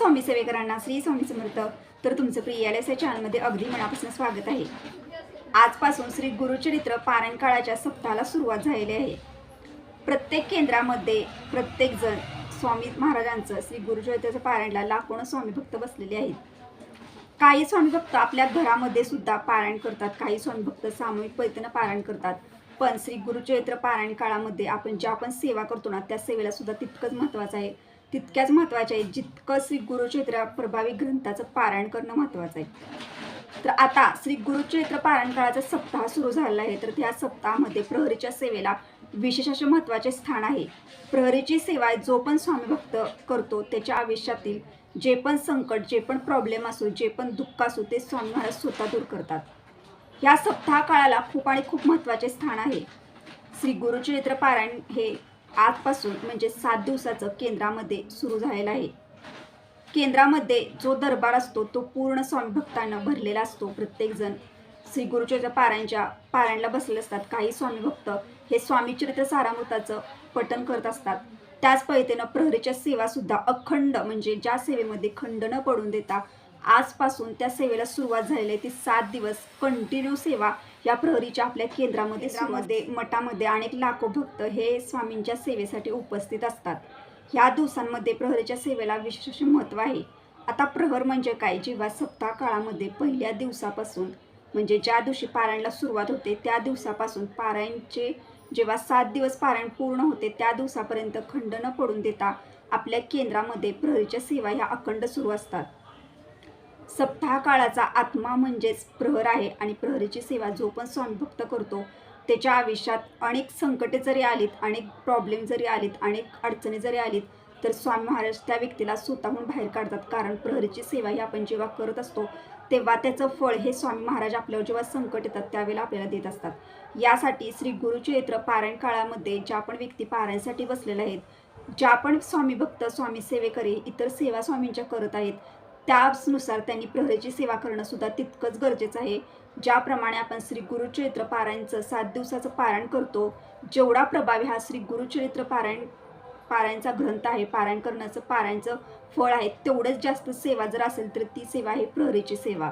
स्वामी सेवेकरांना श्री स्वामी समर्थ. तर तुमचं प्रिय एल एस या चॅनलमध्ये अगदी मनापासून स्वागत आहे. आजपासून श्री गुरुचरित्र पारायण काळाच्या सप्ताहाला सुरुवात झालेली आहे. प्रत्येक केंद्रामध्ये प्रत्येक जण स्वामी महाराजांचं श्री गुरुचरित्राचं पारायणला लाखोनं स्वामी भक्त बसलेले आहेत. काही स्वामी भक्त आपल्या घरामध्ये सुद्धा पारायण करतात काही स्वामी भक्त सामूहिक पैतनं पारायण करतात. पण श्री गुरुचरित्र पारायण काळामध्ये आपण ज्या पण सेवा करतो ना त्या सेवेला सुद्धा तितकंच महत्त्वाचं आहे. तितक्याच महत्त्वाच्या आहेत. जितकं श्री गुरुचरित्र प्रभावी ग्रंथाचं पारायण करणं महत्त्वाचं आहे. तर आता श्री गुरुचरित्र पारायण काळाचा सप्ताह सुरू झालेला आहे. तर त्या सप्ताहामध्ये प्रहरीच्या सेवेला विशेष असे महत्त्वाचे स्थान आहे. प्रहरीची सेवा जो पण स्वामी भक्त करतो त्याच्या आयुष्यातील जे पण संकट जे पण प्रॉब्लेम असो जे पण दुःख असो ते स्वामी महाराज स्वतः दूर करतात. या सप्ताह काळाला खूप आणि खूप महत्त्वाचे स्थान आहे. श्री गुरुचरित्र पारायण हे आजपासून म्हणजे सात दिवसाचं केंद्रामध्ये सुरू झालेलं आहे. केंद्रामध्ये जो दरबार असतो तो पूर्ण स्वामी भक्तांना भरलेला असतो. प्रत्येकजण श्री गुरुच्या पारायणच्या पारायणला बसले असतात. काही स्वामी भक्त हे स्वामी चरित्र सारामृताचं पठन करत असतात. त्याच पळतेनं प्रहरीच्या सेवासुद्धा अखंड म्हणजे ज्या सेवेमध्ये खंड न पडून देता आजपासून त्या सेवेला सुरुवात झालेली आहे. ती सात दिवस कंटिन्यू सेवा या प्रहरीच्या आपल्या केंद्रामध्ये केंद्रामध्ये. मठामध्ये अनेक लाखो भक्त हे स्वामींच्या सेवेसाठी उपस्थित असतात. ह्या दिवसांमध्ये प्रहरीच्या सेवेला विशेष महत्त्व आहे. आता प्रहर म्हणजे काय? जेव्हा सप्ताह काळामध्ये पहिल्या दिवसापासून म्हणजे ज्या दिवशी पारायणला सुरुवात होते त्या दिवसापासून पारायणचे जेव्हा सात दिवस पारायण पूर्ण होते त्या दिवसापर्यंत खंड न पडून देता आपल्या केंद्रामध्ये प्रहरीच्या सेवा ह्या अखंड सुरू असतात. सप्ताह काळाचा आत्मा म्हणजेच प्रहर आहे आणि प्रहरीची सेवा जो पण स्वामी भक्त करतो त्याच्या आयुष्यात अनेक संकटे जरी आलीत अनेक प्रॉब्लेम जरी आलीत अनेक अडचणी जरी आलीत तर स्वामी महाराज त्या व्यक्तीला स्वतःहून बाहेर काढतात. कारण प्रहरीची सेवा ही आपण जेव्हा करत असतो तेव्हा त्याचं फळ हे स्वामी महाराज आपल्यावर जेव्हा संकट येतात त्यावेळेला आपल्याला देत असतात. यासाठी श्री गुरुचरित्र पारायण काळामध्ये ज्या पण व्यक्ती पारायणसाठी बसलेल्या आहेत ज्या पण स्वामी भक्त स्वामी सेवेकरी इतर सेवा स्वामींच्या करत आहेत त्यानुसार त्यांनी प्रहरीची सेवा करणं सुद्धा तितकंच गरजेचं आहे. ज्याप्रमाणे आपण श्री गुरुचरित्र पारायणचं सात दिवसाचं पारायण करतो जेवढा प्रभावी हा श्री गुरुचरित्र पारायण पारायणचा ग्रंथ आहे पारायण करण्याचं पारायणचं फळ आहे तेवढंच जास्त सेवा जर असेल तर ती सेवा आहे प्रहरीची सेवा.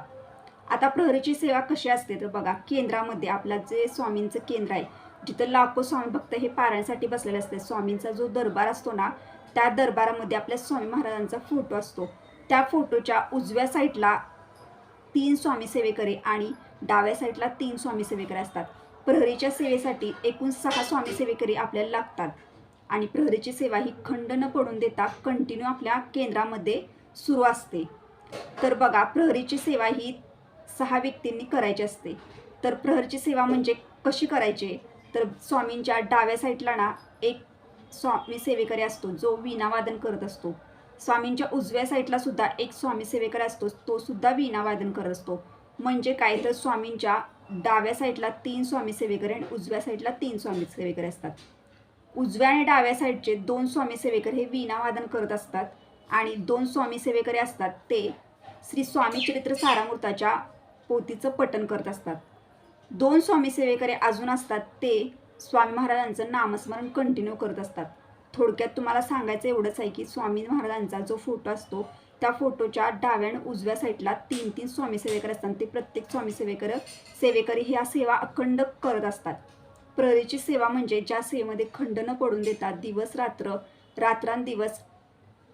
आता प्रहरीची सेवा कशी असते तर बघा केंद्रामध्ये आपला जे स्वामींचं केंद्र आहे जिथं लाखो स्वामी भक्त हे पारायणसाठी बसलेले असते स्वामींचा जो दरबार असतो ना त्या दरबारामध्ये आपल्या स्वामी महाराजांचा फोटो असतो. त्या फोटोच्या उजव्या साईडला तीन स्वामी सेवेकरी आणि डाव्या साईडला तीन स्वामी सेवेकरी असतात. प्रहरीच्या सेवेसाठी एकूण सहा स्वामी सेवेकरी आपल्याला लागतात. आणि प्रहरीची सेवा ही खंड न पडून देता कंटिन्यू आपल्या केंद्रामध्ये सुरू असते. तर बघा प्रहरीची सेवा ही सहा व्यक्तींनी करायची असते. तर प्रहरीची सेवा म्हणजे कशी करायची? तर स्वामींच्या डाव्या साईडला ना एक स्वामी सेवेकरी असतो जो वीणावादन करत असतो. स्वामींच्या उजव्या साईडला सुद्धा एक स्वामी सेवेकर असतो. तो सुद्धा वीणा वादन करत असतो. म्हणजे काय? तर स्वामींच्या डाव्या साईडला तीन स्वामी सेवेकर आणि उजव्या साईडला तीन स्वामी सेवेकर असतात. उजव्या आणि डाव्या साईडचे दोन स्वामी सेवेकर हे वीणा वादन करत असतात आणि दोन स्वामी सेवेकरी असतात ते श्री स्वामी चरित्र सारामृताच्या पोतीचं पठण करत असतात. दोन स्वामी सेवेकरी अजून असतात ते स्वामी महाराजांचं नामस्मरण कंटिन्यू करत असतात. थोडक्यात तुम्हाला सांगायचं एवढंच आहे की स्वामी महाराजांचा जो फोटो असतो त्या फोटोच्या डाव्या आणि उजव्या साईडला तीन तीन स्वामी सेवेकर असतात. ते प्रत्येक स्वामी सेवेकर सेवेकरी ह्या सेवा अखंड करत असतात. प्रहरीची सेवा म्हणजे ज्या सेवेमध्ये खंड न पडून देतात दिवस रात्र रात्रांदिवस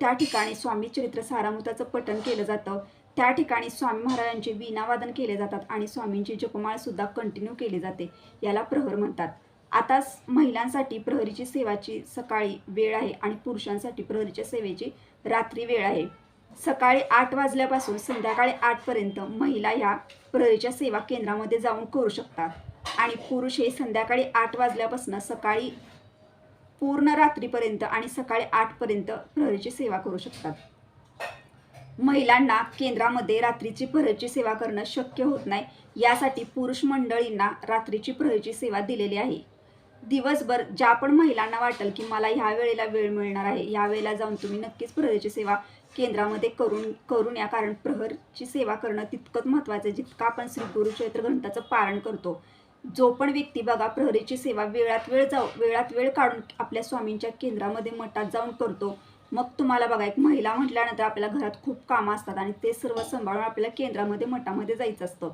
त्या ठिकाणी स्वामी चरित्र सारामृताचं पठण केलं जातं. त्या ठिकाणी स्वामी महाराजांचे वीणावादन केले जातात आणि स्वामींची जपमाळ सुद्धा कंटिन्यू केली जाते याला प्रहर म्हणतात. आता महिलांसाठी प्रहरीची सेवाची सकाळी वेळ आहे आणि पुरुषांसाठी प्रहरीच्या सेवेची रात्री वेळ आहे. सकाळी आठ वाजल्यापासून संध्याकाळी आठपर्यंत महिला ह्या प्रहरीच्या सेवा केंद्रामध्ये जाऊन करू शकतात. आणि पुरुष हे संध्याकाळी आठ वाजल्यापासून सकाळी पूर्ण रात्रीपर्यंत आणि सकाळी आठपर्यंत प्रहरीची सेवा करू शकतात. महिलांना केंद्रामध्ये रात्रीची प्रहरीची सेवा करणं शक्य होत नाही. यासाठी पुरुष मंडळींना रात्रीची प्रहरीची सेवा दिलेली आहे. दिवसभर ज्या पण महिलांना वाटेल की मला ह्या वेळेला वेळ मिळणार आहे या वेळेला जाऊन तुम्ही नक्कीच प्रहरीची सेवा केंद्रामध्ये करून करून या. कारण प्रहरची सेवा करणं तितकंच महत्त्वाचं आहे जितकं आपण श्री गुरुचरित्र ग्रंथाचं पारण करतो. जो पण व्यक्ती बघा प्रहरीची सेवा वेळात वेळ जाऊ वेळात वेळ काढून आपल्या स्वामींच्या केंद्रामध्ये मठात जाऊन करतो. मग तुम्हाला बघा एक महिला म्हटल्यानंतर आपल्याला घरात खूप कामं असतात आणि ते सर्व सांभाळून आपल्याला केंद्रामध्ये मठामध्ये जायचं असतं.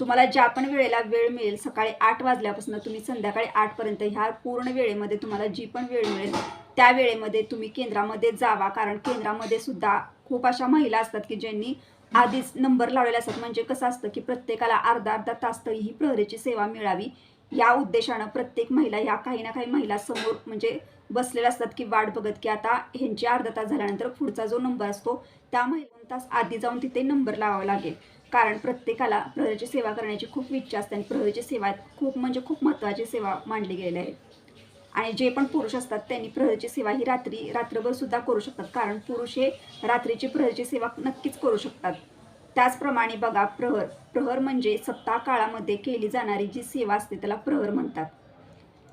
तुम्हाला ज्या पण वेळेला वेळ मिळेल सकाळी आठ वाजल्यापासून तुम्ही संध्याकाळी आठपर्यंत ह्या पूर्ण वेळेमध्ये तुम्हाला जी पण वेळ मिळेल त्या वेळेमध्ये तुम्ही केंद्रामध्ये जावा. कारण केंद्रामध्ये सुद्धा खूप अशा महिला असतात की ज्यांनी आधीच नंबर लावलेले असतात. म्हणजे कसं असतं की प्रत्येकाला अर्धा अर्धा तास तरी ही प्रहरीची सेवा मिळावी. या उद्देशानं प्रत्येक महिला ह्या काही ना काही महिला समोर म्हणजे बसलेल्या असतात की वाट बघत की आता ह्यांची अर्धा तास झाल्यानंतर पुढचा जो नंबर असतो त्या महिला तास आधी जाऊन तिथे नंबर लावावा लागेल. कारण प्रत्येकाला प्रहरीची सेवा करण्याची खूप इच्छा असते आणि प्रहरीची सेवा खूप म्हणजे खूप महत्त्वाची सेवा मांडली गेलेली आहे. आणि जे पण पुरुष असतात त्यांनी प्रहरीची सेवा ही रात्री रात्रभर सुद्धा करू शकतात. कारण पुरुष हे रात्रीची प्रहरीची सेवा नक्कीच करू शकतात. त्याचप्रमाणे बघा प्रहर. प्रहर म्हणजे सप्ताह काळामध्ये केली जाणारी जी सेवा असते त्याला प्रहर म्हणतात.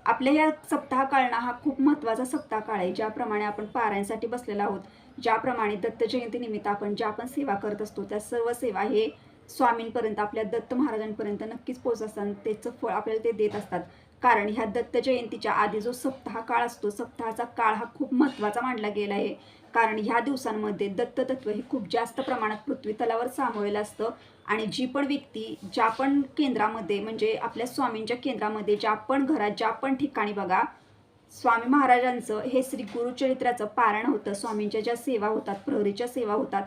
आपल्या या सप्ताह काळणा हा खूप महत्त्वाचा सप्ताह काळ आहे ज्याप्रमाणे आपण पारायणसाठी बसलेलो आहोत. ज्याप्रमाणे दत्त जयंतीनिमित्त आपण ज्या पण सेवा करत असतो त्या सर्व सेवा हे स्वामींपर्यंत आपल्या दत्त महाराजांपर्यंत नक्कीच पोच असतात त्याचं फळ आपल्याला ते देत असतात. कारण ह्या दत्त जयंतीच्या आधी जो सप्ताह काळ असतो सप्ताहाचा काळ हा खूप महत्त्वाचा मांडला गेला आहे. कारण ह्या दिवसांमध्ये दत्ततत्व हे खूप जास्त प्रमाणात पृथ्वी तलावर सामावलेलं असतं आणि जी पण व्यक्ती ज्या पण केंद्रामध्ये म्हणजे आपल्या स्वामींच्या केंद्रामध्ये ज्या पण घरात ज्या पण ठिकाणी बघा स्वामी महाराजांचं हे श्री गुरुचरित्राचं पारायण होतं. स्वामींच्या ज्या सेवा होतात प्रहरीच्या सेवा होतात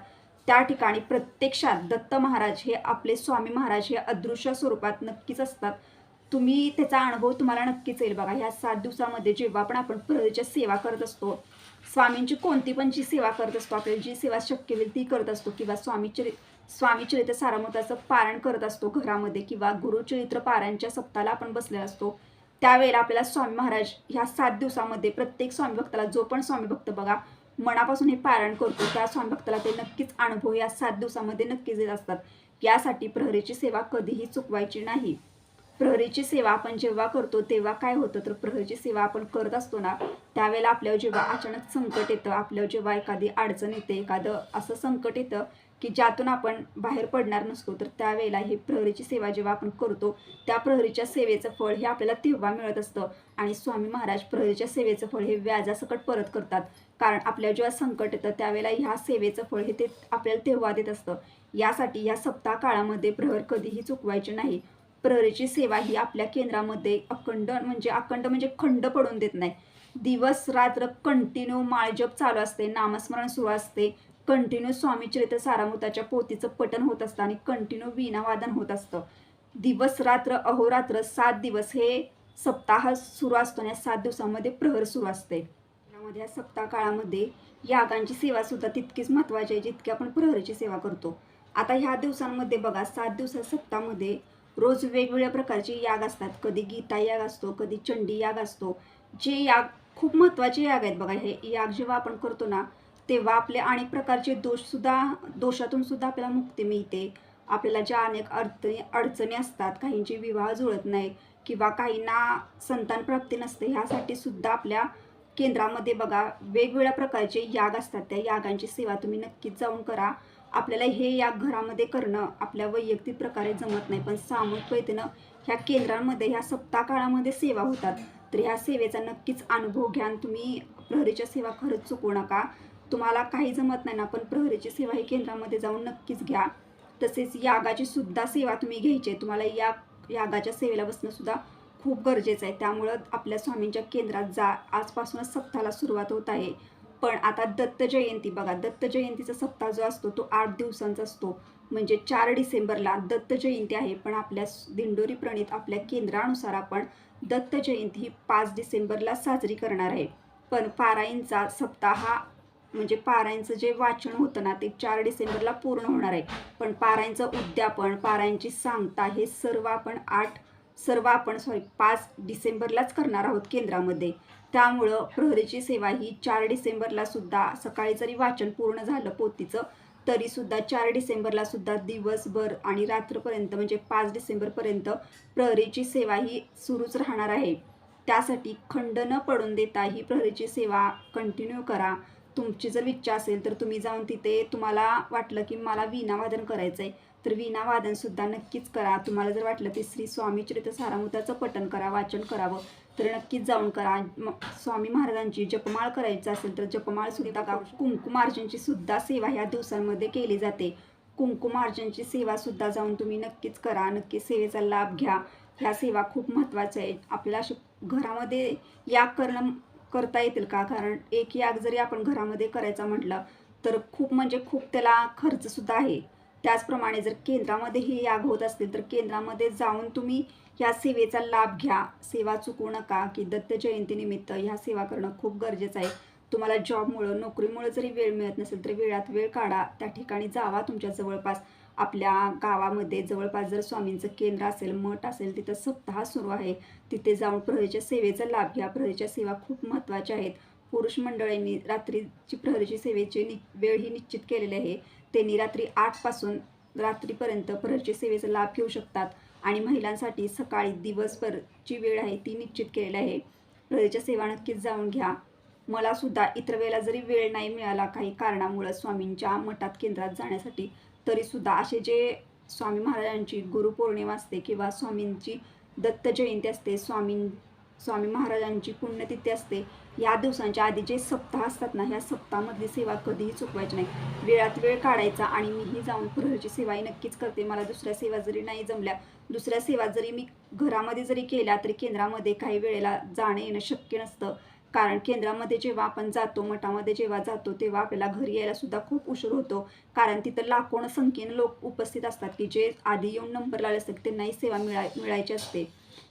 त्या ठिकाणी प्रत्यक्षात दत्त महाराज हे आपले स्वामी महाराज हे अदृश्य स्वरूपात नक्कीच असतात. तुम्ही त्याचा अनुभव तुम्हाला नक्कीच येईल बघा. ह्या सात दिवसामध्ये जेव्हा पण आपण प्रहरीच्या सेवा करत असतो स्वामींची कोणती पण जी सेवा करत असतो आपल्याला जी सेवा शक्य होईल ती करत असतो किंवा स्वामी स्वामीचरित्र स्वामी चरित्र सारामृताचं पारण करत असतो घरामध्ये किंवा गुरुचरित्र पारायणच्या सप्ताहाला आपण बसलेला असतो त्यावेळेला आपल्याला स्वामी महाराज ह्या सात दिवसामध्ये प्रत्येक स्वामी भक्ताला जो पण स्वामी भक्त बघा मनापासून हे पारायण करतो. त्या स्वामी भक्ताला ते नक्कीच अनुभव या सात दिवसामध्ये नक्कीच येत असतात. यासाठी प्रहरीची सेवा कधीही चुकवायची नाही. प्रहरीची सेवा आपण जेव्हा करतो तेव्हा काय होतं? तर प्रहरीची सेवा आपण करत असतो ना त्यावेळेला आपल्यावर जेव्हा अचानक संकट येतं आपल्यावर जेव्हा एखादी अडचण येते एखादं असं संकट येतं की ज्यातून आपण बाहेर पडणार नसतो तर त्यावेळेला ही प्रहरीची सेवा जेव्हा आपण करतो त्या प्रहरीच्या सेवेचं फळ हे आपल्याला तेव्हा मिळत असतं. आणि स्वामी महाराज प्रहरीच्या सेवेचं फळ हे व्याजासकट परत करतात. कारण आपल्या जेव्हा संकट येतं त्यावेळेला ह्या सेवेचं फळ हे ते आपल्याला तेव्हा देत असतं. यासाठी या सप्ताह काळामध्ये प्रहर कधीही चुकवायचे नाही. प्रहरीची सेवा ही आपल्या केंद्रामध्ये अखंड म्हणजे अखंड म्हणजे खंड पडून देत नाही. दिवस रात्र कंटिन्यू माळजप चालू असते नामस्मरण सुरू असते. कंटिन्यू स्वामी चरित्र सारामृताच्या पोतीचं पठण होत असतं आणि कंटिन्यू वीणावादन होत असतं. दिवस रात्र अहोरात्र सात दिवस हे सप्ताह सुरू असतो आणि सात दिवसामध्ये प्रहर सुरू असते. यामध्ये या सप्ताह काळामध्ये यागांची सेवासुद्धा तितकीच महत्त्वाची आहे जितकी आपण प्रहरीची सेवा करतो. आता ह्या दिवसांमध्ये बघा सात दिवसा सप्ताहामध्ये रोज वेगवेगळ्या प्रकारचे याग असतात. कधी गीता याग असतो कधी चंडी याग असतो. जे याग खूप महत्त्वाचे याग आहेत बघा हे याग जेव्हा आपण करतो ना तेव्हा आपले अनेक प्रकारचे दोषसुद्धा दोषातून सुद्धा आपल्याला मुक्ती मिळते. आपल्याला ज्या अनेक अडचणी अडचणी असतात काहींचे विवाह जुळत नाही किंवा काहींना संतान प्राप्ती नसते ह्यासाठी सुद्धा आपल्या केंद्रामध्ये बघा वेगवेगळ्या प्रकारचे याग असतात. त्या यागांची सेवा तुम्ही नक्कीच जाऊन करा. आपल्याला हे याग घरामध्ये करणं आपल्या वैयक्तिक प्रकारे जमत नाही. पण सामूहिक पद्धतीनं ह्या केंद्रांमध्ये ह्या सप्ताह काळामध्ये सेवा होतात. तर ह्या सेवेचा नक्कीच अनुभव घ्या आणि तुम्ही प्रहरीच्या सेवा खरंच चुकवू नका. तुम्हाला काही जमत नाही ना पण प्रहरीची सेवा ही केंद्रामध्ये जाऊन नक्कीच घ्या. तसेच यागाची सुद्धा सेवा तुम्ही घ्यायची आहे. तुम्हाला या यागाच्या सेवेला बसणं सुद्धा खूप गरजेचं आहे. त्यामुळं आपल्या स्वामींच्या केंद्रात जा. आजपासूनच सप्ताहाला सुरुवात होत आहे. पण आता दत्त जयंती बघा. दत्त जयंतीचा सप्ताह जो असतो तो आठ दिवसांचा असतो. म्हणजे चार डिसेंबरला दत्त जयंती आहे. पण आपल्या दिंडोरी प्रणित आपल्या केंद्रानुसार आपण दत्त जयंती ही पाच डिसेंबरला साजरी करणार आहे. पण पारायणचा सप्ताह हा म्हणजे पारायणचं जे वाचन होतं ना ते चार डिसेंबरला पूर्ण होणार आहे. पण पारायणचं उद्यापन पारायणची सांगता हे सर्व आपण आठ सर्व आपण सॉरी पाच डिसेंबरलाच करणार आहोत केंद्रामध्ये. त्यामुळं प्रहरीची सेवा ही चार डिसेंबरला सुद्धा सकाळी जरी वाचन पूर्ण झालं पोतीचं तरीसुद्धा चार डिसेंबरला सुद्धा दिवसभर आणि रात्रपर्यंत म्हणजे पाच डिसेंबरपर्यंत प्रहरीची सेवा ही सुरूच राहणार आहे. त्यासाठी खंड न पडून देता ही प्रहरीची सेवा कंटिन्यू करा. तुमची जर इच्छा असेल तर तुम्ही जाऊन तिथे तुम्हाला वाटलं की मला विनावादन करायचं आहे तर वीणावादनसुद्धा नक्कीच करा. तुम्हाला जर वाटलं की श्री स्वामी चरित्र सारामृताचं पठण करा वाचन करावं तर नक्कीच जाऊन करा. स्वामी महाराजांची जपमाळ करायचं असेल तर जपमाळ सुद्धा का कुंकुमार्जनची सुद्धा सेवा ह्या दिवसांमध्ये केली जाते. कुंकुमार्जनची सेवासुद्धा जाऊन तुम्ही नक्कीच करा. नक्कीच सेवेचा लाभ घ्या. ह्या सेवा खूप महत्त्वाच्या आहेत. आपल्याला अशी घरामध्ये याग करणं करता येतील का? कारण एक याग जरी आपण घरामध्ये करायचा म्हटलं तर खूप म्हणजे खूप त्याला खर्चसुद्धा आहे. त्याचप्रमाणे जर केंद्रामध्ये हे याग होत असतील तर केंद्रामध्ये जाऊन तुम्ही ह्या सेवेचा लाभ घ्या. सेवा चुकू नका की दत्त जयंतीनिमित्त ह्या सेवा करणं खूप गरजेचं आहे. तुम्हाला जॉबमुळं नोकरीमुळं जरी वेळ मिळत नसेल तर वेळात वेळ काढा. त्या ठिकाणी जावा तुमच्या जवळपास. आपल्या गावामध्ये जवळपास जर स्वामींचं केंद्र असेल मठ असेल तिथं सप्ताह सुरू आहे. तिथे जाऊन प्रहरीच्या सेवेचा लाभ घ्या. प्रहरीच्या सेवा खूप महत्त्वाच्या आहेत. पुरुष मंडळींनी रात्रीची प्रहरीची सेवेची नि वेळ ही निश्चित केलेली आहे. त्यांनी रात्री आठपासून रात्रीपर्यंत प्रहरीच्या सेवेचा लाभ घेऊ शकतात आणि महिलांसाठी सकाळी दिवसभरची वेळ आहे ती निश्चित केलेली आहे. प्रहरीच्या सेवा नक्कीच जाऊन घ्या. मला सुद्धा इतर वेळेला जरी वेळ नाही मिळाला काही कारणामुळं स्वामींच्या मठात केंद्रात जाण्यासाठी तरीसुद्धा असे जे स्वामी महाराजांची गुरुपौर्णिमा असते किंवा स्वामींची दत्त जयंती असते स्वामीं स्वामी महाराजांची पुण्यतिथी असते या दिवसांच्या आधी जे सप्ताह असतात ना ह्या सप्ताहामधली सेवा कधीही चुकवायची नाही. वेळात वेळ काढायचा आणि मीही जाऊन प्रहरची सेवाही नक्कीच करते. मला दुसऱ्या सेवा जरी नाही जमल्या दुसऱ्या सेवा जरी मी घरामध्ये जरी केल्या तरी केंद्रामध्ये काही वेळेला जाणं येणं शक्य नसतं. कारण केंद्रामध्ये जेव्हा आपण जातो मठामध्ये जेव्हा जातो तेव्हा आपल्याला घरी यायला सुद्धा खूप उशीर होतो. कारण तिथं लाखोण संख्येने लोक उपस्थित असतात की जे आधी येऊन नंबर लागले असतात त्यांनाही सेवा मिळाय मिळायची असते.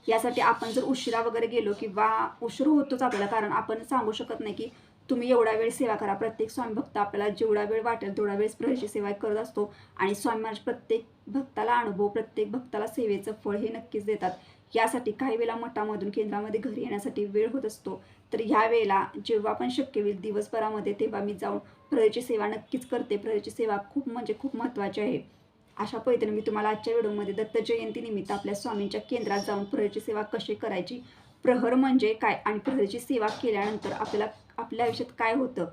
यासाठी आपण जर उशिरा वगैरे गेलो किंवा उशीर होतोच आपल्याला कारण आपण सांगू शकत नाही की तुम्ही एवढा वेळ सेवा करा. प्रत्येक स्वामी भक्त आपल्याला जेवढा वेळ वाटेल तेवढा वेळ प्रवेशी सेवा करत असतो. आणि स्वामी महाराज प्रत्येक भक्ताला अनुभव प्रत्येक भक्ताला सेवेचं फळ हे नक्कीच देतात. यासाठी काही वेळा मठामधून केंद्रामध्ये घरी येण्यासाठी वेळ होत असतो. तर ह्या वेळेला जेव्हा पण शक्य होईल दिवसभरामध्ये तेव्हा मी जाऊन प्रहरीची सेवा नक्कीच करते. प्रहरीची सेवा खूप म्हणजे खूप महत्त्वाची आहे. अशा पद्धतीने मी तुम्हाला आजच्या व्हिडिओमध्ये दत्त जयंतीनिमित्त आपल्या स्वामींच्या केंद्रात जाऊन प्रहरची सेवा कशी करायची प्रहर म्हणजे काय आणि प्रहरीची सेवा केल्यानंतर आपल्याला आपल्या आयुष्यात काय होतं?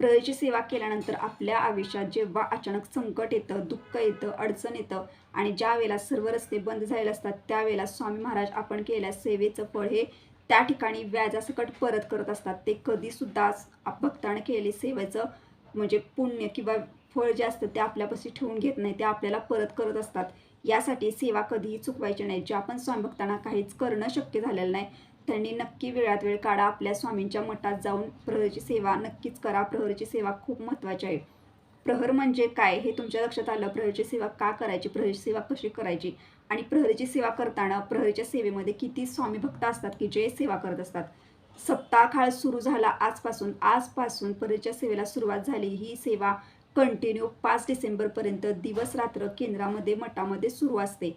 प्रहरीची सेवा केल्यानंतर आपल्या आयुष्यात जेव्हा अचानक संकट येतं दुःख येतं अडचण येतं आणि ज्या वेळेला सर्व रस्ते बंद झालेले असतात त्यावेळेला स्वामी महाराज आपण केलेल्या सेवेचं फळ हे त्या ठिकाणी व्याजासकट परत करत असतात. ते कधीसुद्धा भक्तानं केलेली सेवेचं म्हणजे पुण्य किंवा फळ जे असतं ते आपल्यापाशी ठेवून घेत नाही ते आपल्याला परत करत असतात. यासाठी सेवा कधीही चुकवायची नाही. ज्या पण स्वामी भक्तांना काहीच करणं शक्य झालेलं नाही त्यांनी नक्की वेळात वेळ काढा. आपल्या स्वामींच्या मठात जाऊन प्रहरीची सेवा नक्कीच करा. प्रहरीची सेवा खूप महत्त्वाची आहे. प्रहर म्हणजे काय? हे तुमच्या लक्षात आलं. प्रहरीची सेवा का करायची? प्रहरीची सेवा कशी करायची? आणि प्रहरीची सेवा करताना प्रहरीच्या सेवेमध्ये किती स्वामी भक्त असतात की जे सेवा करत असतात? सप्ताह काळ सुरू झाला आजपासून. आजपासून प्रहरीच्या सेवेला सुरुवात झाली. ही सेवा कंटिन्यू पाच डिसेंबरपर्यंत दिवस रात्र केंद्रामध्ये मठामध्ये सुरू असते.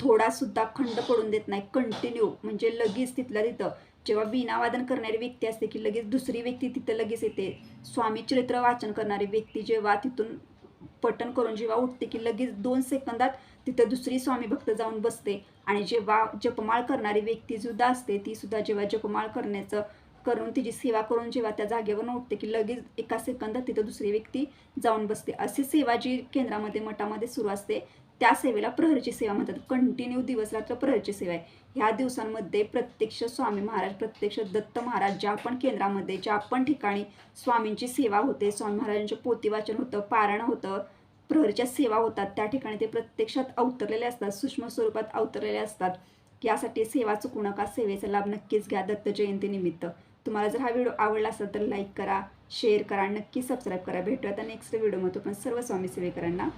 थोडासुद्धा खंड पडून देत नाही. कंटिन्यू म्हणजे लगेच तिथल्या तिथं. जेव्हा वीणावादन करणारी व्यक्ती असते की लगेच दुसरी व्यक्ती तिथं लगेच येते. स्वामी चरित्र वाचन करणारी व्यक्ती जेव्हा तिथून पठण करून जेव्हा उठते की लगेच दोन सेकंदात तिथं दुसरी स्वामी भक्त जाऊन बसते. आणि जेव्हा जपमाळ करणारी व्यक्ती सुद्धा असते ती सुद्धा जेव्हा जपमाळ करण्याचं करून तिची सेवा करून जेव्हा त्या जागेवरून उठते की लगेच एका सेकंदात तिथं दुसरी व्यक्ती जाऊन बसते. अशी सेवा जी केंद्रामध्ये मठामध्ये सुरू असते त्या सेवेला प्रहरीची सेवा म्हणतात. कंटिन्यू दिवस रात्र प्रहरीची सेवा आहे. ह्या दिवसांमध्ये प्रत्यक्ष स्वामी महाराज प्रत्यक्ष दत्त महाराज ज्या पण केंद्रामध्ये ज्या पण ठिकाणी स्वामींची सेवा होते स्वामी महाराजांचे पोतीवाचन होतं पारण होतं प्रहरीच्या सेवा होतात त्या ठिकाणी ते प्रत्यक्षात अवतरलेले असतात सूक्ष्म स्वरूपात अवतरलेले असतात. यासाठी सेवा चुकू नका सेवेचा लाभ नक्कीच घ्या दत्त जयंतीनिमित्त तुम्हाला जर हा व्हिडिओ आवडला असेल तर लाईक करा शेअर करा नक्की सबस्क्राईब करा. भेटूया आता नेक्स्ट व्हिडिओमध्ये पण सर्व स्वामी सेवेकरांना